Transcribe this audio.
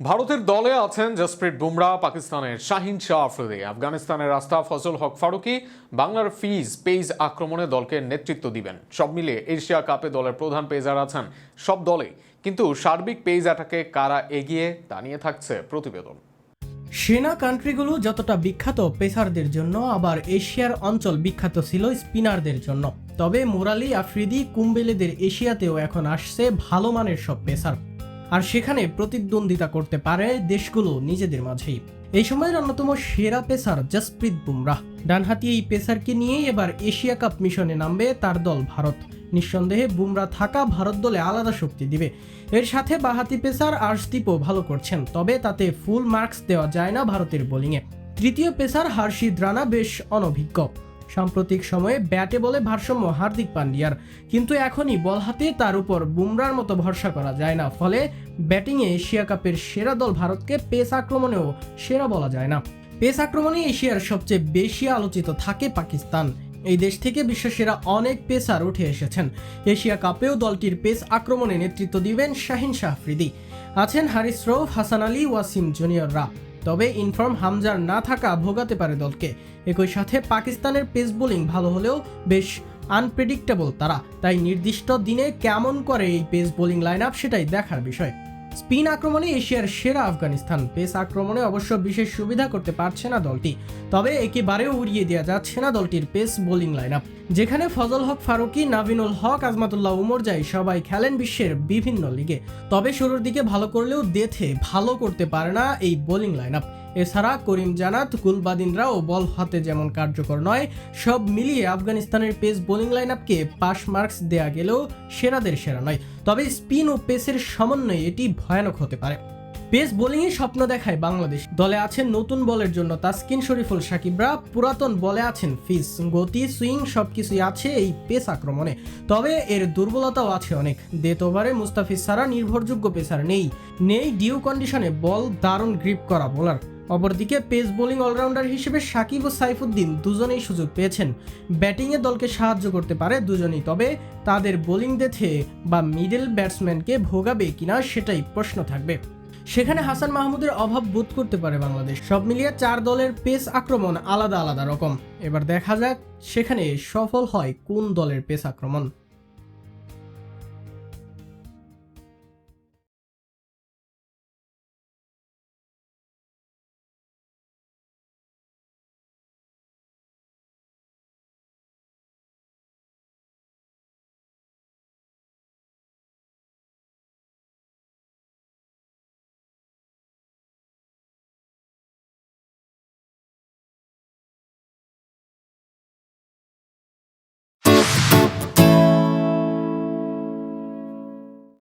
ভারতের দলে আছেন জসপ্রীত বুমরা, পাকিস্তানের শাহিন শাহ আফ্রিদি। আফগানিস্তানের রাস্তা ফজল হক ফারুকি বাংলার ফিজ পেজ আক্রমণে দলকে নেতৃত্ব দিবেন। সব মিলিয়ে এশিয়া কাপে দলের প্রধান পেজার আছেন সব দলেই। কিন্তু সার্বিক পেজ অ্যাটাকে কারা এগিয়ে, তা নিয়ে থাকছে প্রতিবেদন। সেনা কান্ট্রিগুলো যতটা বিখ্যাত পেসারদের জন্য, আবার এশিয়ার অঞ্চল বিখ্যাত ছিল স্পিনারদের জন্য। তবে মোরালি আফ্রিদি কুম্বেলেদের এশিয়াতেও এখন আসছে ভালো মানের সব পেসার। আর সেখানে প্রতিদ্বন্দ্বিতা করতে পারে দেশগুলো নিজেদের মাঝেই। এই সময়ের অন্যতম সেরা পেসার জসপ্রীত বুমরাহ ডানহাতি এই পেসারকে নিয়েই এবার এশিয়া কাপ মিশনে নামবে তার দল ভারত। নিঃসন্দেহে বুমরা থাকা ভারত দলে আলাদা শক্তি দিবে। এর সাথে বাহাতি পেসার আর্শদীপও ভালো করছেন, তবে তাতে ফুল মার্কস দেওয়া যায় না ভারতের বোলিংয়ে। তৃতীয় পেসার হার্ষিদ রানা বেশ অনভিজ্ঞ। সাম্প্রতিক সময়ে ব্যাটে বলে ভারসাম্য হার্দিক পান্ডিয়ার। কিন্তু এখনই বল হাতে তার উপর বুমরার মতো ভরসা করা যায় না। ফলে ব্যাটিংয়ে এশিয়া কাপের সেরা দল ভারতকে পেস আক্রমণেও সেরা বলা যায় না। পেস আক্রমণে এশিয়ার সবচেয়ে বেশি আলোচিত থাকে পাকিস্তান। এই দেশ থেকে বিশ্বসেরা অনেক পেসার উঠে এসেছেন। এশিয়া কাপেও দলটির পেস আক্রমণে নেতৃত্ব দিবেন শাহিন শাহফ্রিদি আছেন হারিস রৌফ, হাসান আলী, ওয়াসিম জুনিয়ররা। তবে ইনফর্ম হামজার না থাকা ভোগাতে পারে দলকে। একই সাথে পাকিস্তানের পেস বোলিং ভালো হলেও বেশ আনপ্রেডিক্টেবল তারা। তাই নির্দিষ্ট দিনে কেমন করে এই পেস বোলিং লাইন আপ সেটাই দেখার বিষয়। স্পিন আক্রমণে এশিয়ার সেরা আফগানিস্তান। পেস আক্রমণে অবশ্য বিশেষ সুবিধা করতে পারছে না দলটি। তবে একেবারেও উড়িয়ে দেওয়া যাচ্ছে না দলটির পেস বোলিং লাইন আপ যেখানে ফজল হক ফারুকি নাবিনুল হক, আজমাতুল্লাহ উমর যাই সবাই খেলেন বিশ্বের বিভিন্ন লিগে তবে শুরুর দিকে ভালো করলেও দেথে ভালো করতে পারে না এই বোলিং লাইন আপ এছাড়া করিম জানাত, গুলবাদিনরাও বল হাতে যেমন কার্যকর নয়, সব মিলিয়ে আফগানিস্তানের পেস বোলিং লাইন আপকে পাস মার্কস দেয়া গেলেও সেরাদের সেরা নয়। তবে স্পিন ও পেসের সমন্বয়ে এটি ভয়ানক হতে পারে। পেস বোলিংয়ে স্বপ্ন দেখায় বাংলাদেশ। দলে আছেন নতুন বলের জন্য তাসকিন, শরীফুল, সাকিবরা পুরাতন বলে আছেন ফিস গতি, সুইং সবকিছুই আছে এই পেস আক্রমণে। তবে এর দুর্বলতাও আছে অনেক। ডেথ ওভারে মুস্তাফিজ ছাড়া নির্ভরযোগ্য পেসার নেই। নেই ডিউ কন্ডিশনে বল, দারুণ গ্রিপ করা বোলার। অপরদিকে পেস বোলিং অলরাউন্ডার হিসেবে সাকিব ও সাইফুদ্দিন দুজনেই সুযোগ পেয়েছেন। ব্যাটিংয়ে দলকে সাহায্য করতে পারে দুজনেই, তবে তাদের বোলিং দেখে বা মিডল ব্যাটসম্যানকে ভোগাবে কিনা সেটাই প্রশ্ন থাকবে। সেখানে হাসান মাহমুদের অভাব বোধ করতে পারে বাংলাদেশ। সব মিলিয়ে চার দলের পেস আক্রমণ আলাদা আলাদা রকম। এবার দেখা যাক সেখানে সফল হয় কোন দলের পেস আক্রমণ।